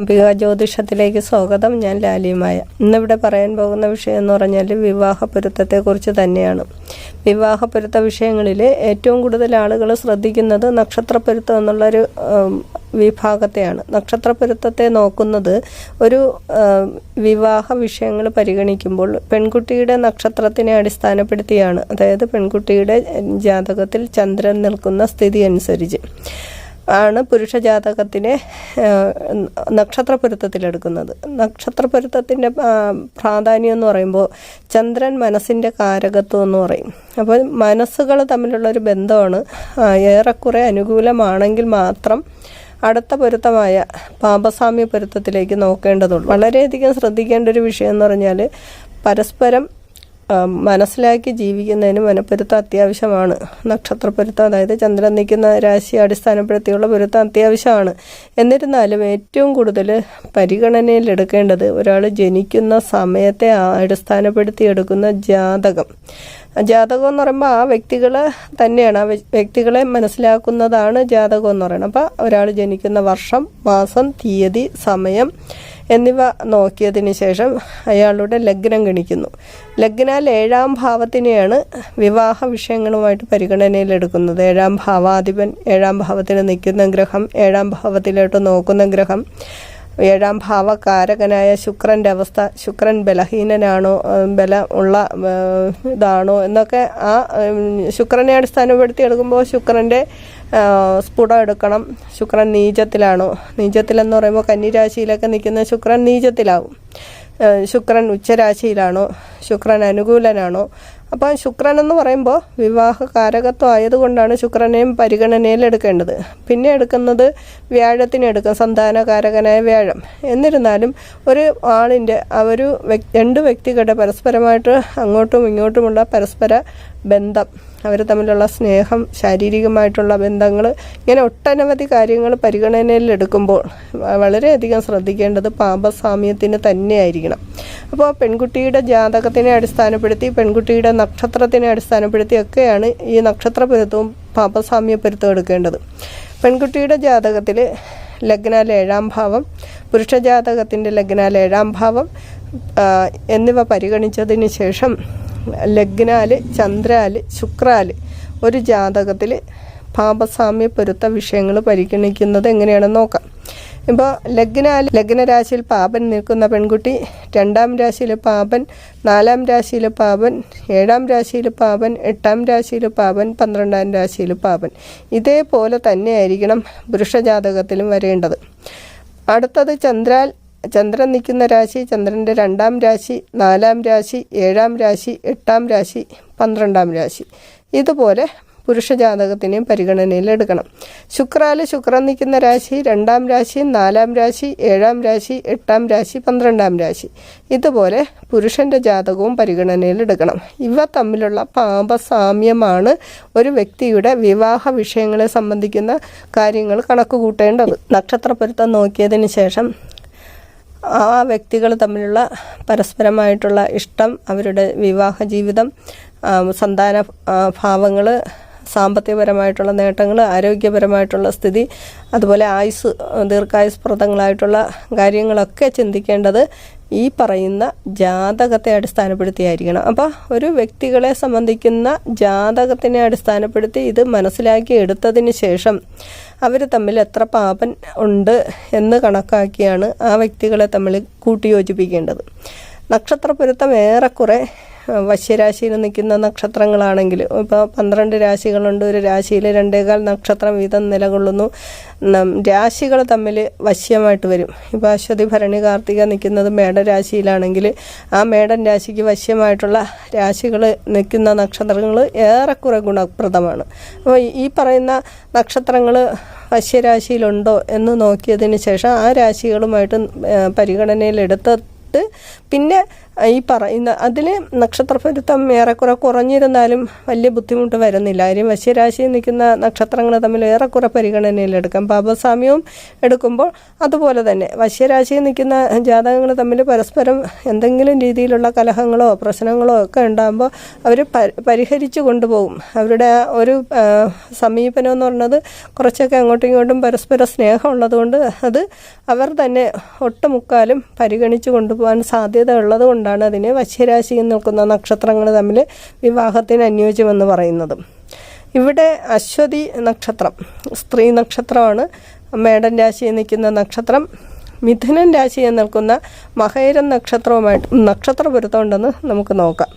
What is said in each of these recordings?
അംബിക ജ്യോതിഷത്തിലേക്ക് സ്വാഗതം. ഞാൻ ലാലിമായ ഇന്നിവിടെ പറയാൻ പോകുന്ന വിഷയം എന്ന് പറഞ്ഞാൽ വിവാഹ പൊരുത്തത്തെക്കുറിച്ച് തന്നെയാണ്. വിവാഹ പൊരുത്ത വിഷയങ്ങളിൽ ഏറ്റവും കൂടുതൽ ആളുകൾ ശ്രദ്ധിക്കുന്നത് നക്ഷത്ര പൊരുത്തം എന്നുള്ളൊരു വിഭാഗത്തെയാണ്. നക്ഷത്ര പൊരുത്തത്തെ നോക്കുന്നത് ഒരു വിവാഹ വിഷയങ്ങൾ പരിഗണിക്കുമ്പോൾ പെൺകുട്ടിയുടെ നക്ഷത്രത്തിനെ അടിസ്ഥാനപ്പെടുത്തിയാണ്. അതായത് പെൺകുട്ടിയുടെ ജാതകത്തിൽ ചന്ദ്രൻ നിൽക്കുന്ന സ്ഥിതി അനുസരിച്ച്. ആണ് പുരുഷ ജാതകത്തിനെ നക്ഷത്ര പൊരുത്തത്തിലെടുക്കുന്നത് നക്ഷത്ര പൊരുത്തത്തിന്റെ പ്രാധാന്യം എന്ന് പറയുമ്പോൾ ചന്ദ്രൻ മനസ്സിന്റെ കാരകത്വം എന്ന് പറയും. അപ്പോൾ മനസ്സുകൾ തമ്മിലുള്ളൊരു ബന്ധമാണ് ഏറെക്കുറെ അനുകൂലമാണെങ്കിൽ മാത്രം അടുത്ത പൊരുത്തമായ പാപസാമ്യ പൊരുത്തത്തിലേക്ക് നോക്കേണ്ടതുള്ളൂ. വളരെയധികം ശ്രദ്ധിക്കേണ്ട ഒരു വിഷയം എന്ന് പറഞ്ഞാൽ പരസ്പരം മനസ്സിലാക്കി ജീവിക്കുന്നതിന് മനപ്പൊരുത്തം അത്യാവശ്യമാണ്. നക്ഷത്ര പൊരുത്തം അതായത് ചന്ദ്രൻ നിൽക്കുന്ന രാശിയെ അടിസ്ഥാനപ്പെടുത്തിയുള്ള പൊരുത്തം അത്യാവശ്യമാണ്. എന്നിരുന്നാലും ഏറ്റവും കൂടുതൽ പരിഗണനയിൽ എടുക്കേണ്ടത് ഒരാൾ ജനിക്കുന്ന സമയത്തെ അടിസ്ഥാനപ്പെടുത്തി എടുക്കുന്ന ജാതകം. ജാതകം എന്ന് പറയുമ്പോൾ ആ വ്യക്തികൾ തന്നെയാണ് ആ വ്യക്തികളെ മനസ്സിലാക്കുന്നതാണ് ജാതകം എന്ന് പറയുന്നത്. അപ്പോൾ ഒരാൾ ജനിക്കുന്ന വർഷം മാസം തീയതി സമയം എന്നിവ നോക്കിയതിന് ശേഷം അയാളുടെ ലഗ്നം ഗണിക്കുന്നു. ലഗ്നാൽ ഏഴാം ഭാവത്തിനെയാണ് വിവാഹ വിഷയങ്ങളുമായിട്ട് പരിഗണനയിലെടുക്കുന്നത്. ഏഴാം ഭാവാധിപൻ ഏഴാം ഭാവത്തിന് നിൽക്കുന്ന ഗ്രഹം ഏഴാം ഭാവത്തിലോട്ട് നോക്കുന്ന ഗ്രഹം ഏഴാം ഭാവകാരകനായ ശുക്രന്റെ അവസ്ഥ ശുക്രൻ ബലഹീനനാണോ ബലം ഉള്ള ഇതാണോ എന്നൊക്കെ ആ ശുക്രനെ അടിസ്ഥാനപ്പെടുത്തി എടുക്കുമ്പോൾ ശുക്രന്റെ സ്ഫുടം എടുക്കണം. ശുക്രൻ നീചത്തിലാണോ? നീചത്തിലെന്ന് പറയുമ്പോൾ കന്നിരാശിയിലൊക്കെ നിൽക്കുന്ന ശുക്രൻ നീചത്തിലാവും. ശുക്രൻ ഉച്ചരാശിയിലാണോ? ശുക്രൻ അനുകൂലനാണോ? അപ്പോൾ ശുക്രൻ എന്ന് പറയുമ്പോൾ വിവാഹ കാരകത്വം ആയതുകൊണ്ടാണ് ശുക്രനെയും പരിഗണനയിൽ എടുക്കേണ്ടത്. പിന്നെ എടുക്കുന്നത് വ്യാഴത്തിനെ എടുക്കും സന്താനകാരകനായ വ്യാഴം. എന്നിരുന്നാലും ഒരു ആളിന്റെ ഒരു രണ്ട് വ്യക്തികളുടെ പരസ്പരമായിട്ട് അങ്ങോട്ടും ഇങ്ങോട്ടുമുള്ള പരസ്പര ബന്ധം അവർ തമ്മിലുള്ള സ്നേഹം ശാരീരികമായിട്ടുള്ള ബന്ധങ്ങൾ ഇങ്ങനെ ഒട്ടനവധി കാര്യങ്ങൾ പരിഗണനയിൽ എടുക്കുമ്പോൾ വളരെയധികം ശ്രദ്ധിക്കേണ്ടത് പാപസാമ്യത്തിന് തന്നെയായിരിക്കണം. അപ്പോൾ പെൺകുട്ടിയുടെ ജാതകത്തിനെ അടിസ്ഥാനപ്പെടുത്തി പെൺകുട്ടിയുടെ നക്ഷത്രത്തിനെ അടിസ്ഥാനപ്പെടുത്തിയൊക്കെയാണ് ഈ നക്ഷത്രപുരത്വവും പൊരുത്തവും എടുക്കേണ്ടത്. പെൺകുട്ടിയുടെ ജാതകത്തിൽ ലഗ്നാൽ ഏഴാം ഭാവം പുരുഷ ജാതകത്തിന്റെ ലഗ്നാൽ ഏഴാം ഭാവം എന്നിവ പരിഗണിച്ചതിന് ശേഷം ലഗ്നാൽ ചന്ദ്രാൽ ശുക്രാൽ ഒരു ജാതകത്തിൽ പാപസാമ്യ പൊരുത്ത വിഷയങ്ങൾ പരിഗണിക്കുന്നത് എങ്ങനെയാണെന്ന് നോക്കാം. ഇപ്പോൾ ലഗ്ന ലഗ്നാൽ ലഗ്നരാശിയിൽ പാപൻ നിൽക്കുന്ന പെൺകുട്ടി രണ്ടാം രാശിയിൽ പാപൻ നാലാം രാശിയിൽ പാപൻ ഏഴാം രാശിയിൽ പാപൻ എട്ടാം രാശിയിൽ പാപൻ പന്ത്രണ്ടാം രാശിയിൽ പാപൻ. ഇതേപോലെ തന്നെയായിരിക്കണം പുരുഷജാതകത്തിലും വരേണ്ടത്. അടുത്തത് ചന്ദ്രാൽ ചന്ദ്രൻ നിൽക്കുന്ന രാശി ചന്ദ്രന്റെ രണ്ടാം രാശി നാലാം രാശി ഏഴാം രാശി എട്ടാം രാശി പന്ത്രണ്ടാം രാശി. ഇതുപോലെ പുരുഷജാതകത്തിനെയും ജാതകത്തിനെയും പരിഗണനയിലെടുക്കണം ശുക്രാൽ ശുക്രൻ നിൽക്കുന്ന രാശി രണ്ടാം രാശി നാലാം രാശി ഏഴാം രാശി എട്ടാം രാശി പന്ത്രണ്ടാം രാശി. ഇതുപോലെ പുരുഷന്റെ ജാതകവും പരിഗണനയിലെടുക്കണം ഇവ തമ്മിലുള്ള പാപസാമ്യമാണ് ഒരു വ്യക്തിയുടെ വിവാഹ വിഷയങ്ങളെ സംബന്ധിക്കുന്ന കാര്യങ്ങൾ കണക്ക് കൂട്ടേണ്ടത് നക്ഷത്ര പൊരുത്തം നോക്കിയതിന് ശേഷം ആ വ്യക്തികൾ തമ്മിലുള്ള പരസ്പരമായിട്ടുള്ള ഇഷ്ടം അവരുടെ വിവാഹ ജീവിതം സന്താന ഭാവങ്ങൾ സാമ്പത്തികപരമായിട്ടുള്ള നേട്ടങ്ങൾ ആരോഗ്യപരമായിട്ടുള്ള സ്ഥിതി അതുപോലെ ആയുസ് ദീർഘായുസ്പ്രദങ്ങളായിട്ടുള്ള കാര്യങ്ങളൊക്കെ ചിന്തിക്കേണ്ടത് ഈ പറയുന്ന ജാതകത്തെ അടിസ്ഥാനപ്പെടുത്തിയായിരിക്കണം. അപ്പോൾ ഒരു വ്യക്തികളെ സംബന്ധിക്കുന്ന ജാതകത്തിനെ അടിസ്ഥാനപ്പെടുത്തി ഇത് മനസ്സിലാക്കി എടുത്തതിന് ശേഷം അവർ തമ്മിൽ എത്ര പാപൻ ഉണ്ട് എന്ന് കണക്കാക്കിയാണ് ആ വ്യക്തികളെ തമ്മിൽ കൂട്ടിയോജിപ്പിക്കേണ്ടത്. നക്ഷത്ര പൊരുത്തം ഏറെക്കുറെ വശ്യരാശിയിൽ നിൽക്കുന്ന നക്ഷത്രങ്ങളാണെങ്കിൽ ഇപ്പോൾ പന്ത്രണ്ട് രാശികളുണ്ട് ഒരു രാശിയിൽ രണ്ടേകാൽ നക്ഷത്രം വീതം നിലകൊള്ളുന്നു. രാശികൾ തമ്മിൽ വശ്യമായിട്ട് വരും. ഇപ്പോൾ അശ്വതി ഭരണി കാർത്തിക നിൽക്കുന്നത് മേടരാശിയിലാണെങ്കിൽ ആ മേടൻ രാശിക്ക് വശ്യമായിട്ടുള്ള രാശികൾ നിൽക്കുന്ന നക്ഷത്രങ്ങൾ ഏറെക്കുറെ ഗുണപ്രദമാണ്. അപ്പോൾ ഈ പറയുന്ന നക്ഷത്രങ്ങൾ വശ്യരാശിയിലുണ്ടോ എന്ന് നോക്കിയതിന് ശേഷം ആ രാശികളുമായിട്ട് പരിഗണനയിലെടുത്ത പിന്നെ ഈ പറയുന്ന അതിൽ നക്ഷത്രപ്പൊരുത്തം ഏറെക്കുറെ കുറഞ്ഞിരുന്നാലും വലിയ ബുദ്ധിമുട്ട് വരുന്നില്ല. കാര്യം വശ്യരാശിയിൽ നിൽക്കുന്ന നക്ഷത്രങ്ങൾ തമ്മിൽ ഏറെക്കുറെ പരിഗണനയിലെടുക്കാം പാപസാമ്യവും എടുക്കുമ്പോൾ അതുപോലെ തന്നെ വശ്യരാശിയിൽ നിൽക്കുന്ന ജാതകങ്ങൾ തമ്മിൽ പരസ്പരം എന്തെങ്കിലും രീതിയിലുള്ള കലഹങ്ങളോ പ്രശ്നങ്ങളോ ഒക്കെ ഉണ്ടാകുമ്പോൾ അവർ പരിഹരിച്ചു കൊണ്ടുപോകും. അവരുടെ ഒരു സമീപനം എന്ന് പറയുന്നത് കുറച്ചൊക്കെ അങ്ങോട്ടും ഇങ്ങോട്ടും പരസ്പര സ്നേഹം ഉള്ളതുകൊണ്ട് അത് അവർ തന്നെ ഒട്ടുമുക്കാലും പരിഗണിച്ചു കൊണ്ടുപോകാൻ സാധ്യത ഉള്ളത് കൊണ്ടാണ് അതിനെ വശ്യരാശിയിൽ നിൽക്കുന്ന നക്ഷത്രങ്ങൾ തമ്മിൽ വിവാഹത്തിന് അനുയോജ്യമെന്ന് പറയുന്നത്. ഇവിടെ അശ്വതി നക്ഷത്രം സ്ത്രീ നക്ഷത്രമാണ്. മേടൻ രാശിയിൽ നിൽക്കുന്ന നക്ഷത്രം മിഥുനൻ രാശിയിൽ നിൽക്കുന്ന മഹേരൻ നക്ഷത്രവുമായിട്ട് നക്ഷത്ര പൊരുത്തമുണ്ടെന്ന് നമുക്ക് നോക്കാം.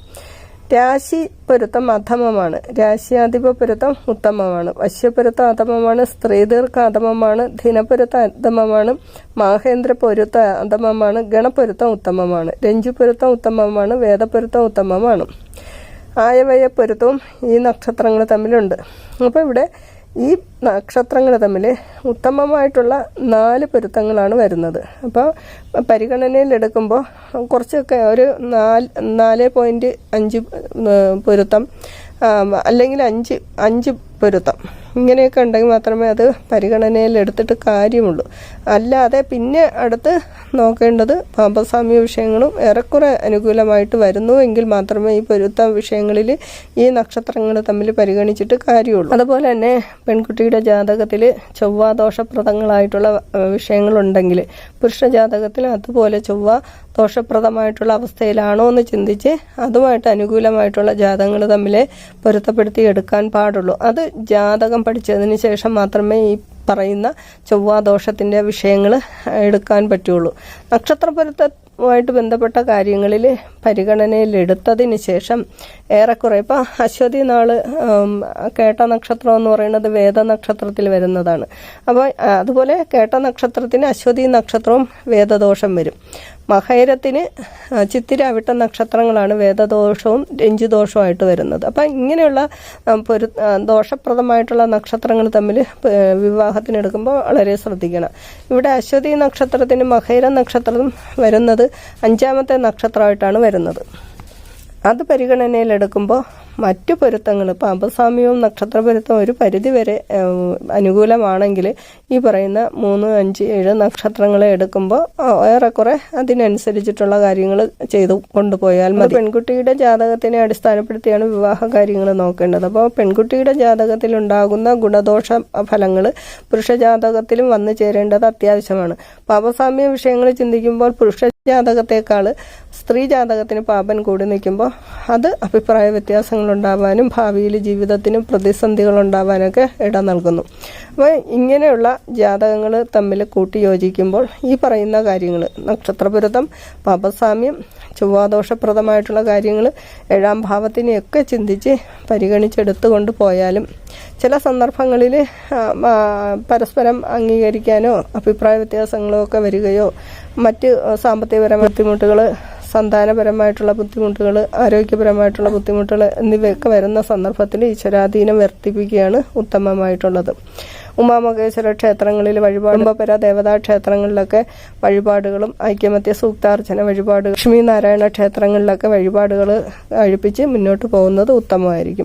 രാശി പൊരുത്തം അധമമാണ് രാശിയാധിപ പൊരുത്തം ഉത്തമമാണ്. വശ്യപൊരുത്തം അധമമാണ് സ്ത്രീദീർഘ അധമമാണ് ധിനപൊരുത്തം അധമമാണ് മാഹേന്ദ്ര പൊരുത്ത അധമമാണ് ഗണപൊരുത്തം ഉത്തമമാണ്. രഞ്ജുപൊരുത്തം ഉത്തമമാണ് വേദപൊരുത്തം ഉത്തമമാണ്. ആയവയ പൊരുത്തവും ഈ നക്ഷത്രങ്ങൾ തമ്മിലുണ്ട്. അപ്പോൾ ഇവിടെ ഈ നക്ഷത്രങ്ങൾ തമ്മിൽ ഉത്തമമായിട്ടുള്ള നാല് പൊരുത്തങ്ങളാണ് വരുന്നത്. അപ്പോൾ പരിഗണനയിലെടുക്കുമ്പോൾ കുറച്ചൊക്കെ ഒരു നാല് നാല് പോയിന്റ് അഞ്ച് പൊരുത്തം അല്ലെങ്കിൽ അഞ്ച് അഞ്ച് പൊരുത്തം. ഇങ്ങനെയൊക്കെ ഉണ്ടെങ്കിൽ മാത്രമേ അത് പരിഗണനയിൽ എടുത്തിട്ട് കാര്യമുള്ളൂ. അല്ലാതെ പിന്നെ അടുത്ത് നോക്കേണ്ടത് പാപസാമ്യ വിഷയങ്ങളും ഏറെക്കുറെ അനുകൂലമായിട്ട് വരുന്നു എങ്കിൽ മാത്രമേ ഈ പൊരുത്ത വിഷയങ്ങളിൽ ഈ നക്ഷത്രങ്ങൾ തമ്മിൽ പരിഗണിച്ചിട്ട് കാര്യമുള്ളൂ. അതുപോലെ തന്നെ പെൺകുട്ടിയുടെ ജാതകത്തിൽ ചൊവ്വ ദോഷപ്രദങ്ങളായിട്ടുള്ള ആ, വിഷയങ്ങളുണ്ടെങ്കിൽ പുരുഷ ജാതകത്തിൽ അതുപോലെ ചൊവ്വ ദോഷപ്രദമായിട്ടുള്ള അവസ്ഥയിലാണോ എന്ന് ചിന്തിച്ച് അതുമായിട്ട് അനുകൂലമായിട്ടുള്ള ജാതകങ്ങൾ തമ്മിൽ പൊരുത്തപ്പെടുത്തി എടുക്കാൻ പാടുള്ളൂ. അത് ജാതകം പഠിച്ചതിന് ശേഷം മാത്രമേ ഈ പറയുന്ന ചൊവ്വാദോഷത്തിന്റെ വിഷയങ്ങൾ എടുക്കാൻ പറ്റുള്ളൂ. നക്ഷത്രപൊരുത്തവുമായിട്ട് ബന്ധപ്പെട്ട കാര്യങ്ങളിൽ പരിഗണനയിൽ എടുത്തതിന് ശേഷം ഏറെക്കുറെ ഇപ്പം അശ്വതി നാൾ കേട്ട നക്ഷത്രം എന്ന് പറയുന്നത് വേദ നക്ഷത്രത്തിൽ വരുന്നതാണ്. അപ്പോൾ അതുപോലെ കേട്ട നക്ഷത്രത്തിന് അശ്വതി നക്ഷത്രവും വേദദോഷം വരും. മഹൈരത്തിന് ചിത്തിരാവിട്ട നക്ഷത്രങ്ങളാണ് വേദദോഷവും രഞ്ജുദോഷവുമായിട്ട് വരുന്നത്. അപ്പം ഇങ്ങനെയുള്ള പൊരു ദോഷപ്രദമായിട്ടുള്ള നക്ഷത്രങ്ങൾ തമ്മിൽ വിവാഹത്തിനെടുക്കുമ്പോൾ വളരെ ശ്രദ്ധിക്കണം. ഇവിടെ അശ്വതി നക്ഷത്രത്തിന് മഹേര നക്ഷത്രം വരുന്നത് അഞ്ചാമത്തെ നക്ഷത്രമായിട്ടാണ് വരുന്നത്. അത് പരിഗണനയിലെടുക്കുമ്പോൾ മറ്റു പൊരുത്തങ്ങൾ. ഇപ്പോൾ അപസാമ്യവും നക്ഷത്ര പൊരുത്തവും ഒരു പരിധി വരെ അനുകൂലമാണെങ്കിൽ ഈ പറയുന്ന മൂന്ന് അഞ്ച് ഏഴ് നക്ഷത്രങ്ങളെ എടുക്കുമ്പോൾ ഏറെക്കുറെ അതിനനുസരിച്ചിട്ടുള്ള കാര്യങ്ങൾ ചെയ്തു കൊണ്ടുപോയാൽ മതി. പെൺകുട്ടിയുടെ ജാതകത്തിനെ അടിസ്ഥാനപ്പെടുത്തിയാണ് വിവാഹ കാര്യങ്ങൾ നോക്കേണ്ടത്. അപ്പോൾ പെൺകുട്ടിയുടെ ജാതകത്തിൽ ഉണ്ടാകുന്ന ഗുണദോഷ ഫലങ്ങൾ പുരുഷ ജാതകത്തിലും വന്നു ചേരേണ്ടത് അത്യാവശ്യമാണ്. പാപസാമ്യ വിഷയങ്ങൾ ചിന്തിക്കുമ്പോൾ പുരുഷ ജാതകത്തെക്കാൾ സ്ത്രീ ജാതകത്തിന് പാപൻ കൂടി നിൽക്കുമ്പോൾ അത് അഭിപ്രായ വ്യത്യാസങ്ങൾ ഉണ്ടാവാനും ഭാവിയിൽ ജീവിതത്തിനും പ്രതിസന്ധികൾ ഉണ്ടാവാനൊക്കെ ഇട നൽകുന്നു. അപ്പോൾ ഇങ്ങനെയുള്ള ജാതകങ്ങൾ തമ്മിൽ കൂട്ടി യോജിക്കുമ്പോൾ ഈ പറയുന്ന കാര്യങ്ങൾ നക്ഷത്രപുരതം പാപസാമ്യം ചൊവ്വാദോഷപ്രദമായിട്ടുള്ള കാര്യങ്ങൾ ഏഴാം ഭാവത്തിനെയൊക്കെ ചിന്തിച്ച് പരിഗണിച്ചെടുത്തുകൊണ്ട് പോയാലും ചില സന്ദർഭങ്ങളിൽ പരസ്പരം അംഗീകരിക്കാനോ അഭിപ്രായ വ്യത്യാസങ്ങളോ ഒക്കെ വരികയോ മറ്റ് സാമ്പത്തികപരമായ ബുദ്ധിമുട്ടുകൾ സന്താനപരമായിട്ടുള്ള ബുദ്ധിമുട്ടുകൾ ആരോഗ്യപരമായിട്ടുള്ള ബുദ്ധിമുട്ടുകൾ എന്നിവയൊക്കെ വരുന്ന സന്ദർഭത്തിൽ ഈശ്വരാധീനം വർദ്ധിപ്പിക്കുകയാണ് ഉത്തമമായിട്ടുള്ളത്. ഉമാമഹേശ്വര ക്ഷേത്രങ്ങളിൽ വഴിപാടുമ്പപര ദേവതാ ക്ഷേത്രങ്ങളിലൊക്കെ വഴിപാടുകളും ഐക്യമത്യ സൂക്താർച്ചന വഴിപാടുകൾ ലക്ഷ്മി നാരായണ ക്ഷേത്രങ്ങളിലൊക്കെ വഴിപാടുകൾ കഴിപ്പിച്ച് മുന്നോട്ട് പോകുന്നത് ഉത്തമമായിരിക്കും.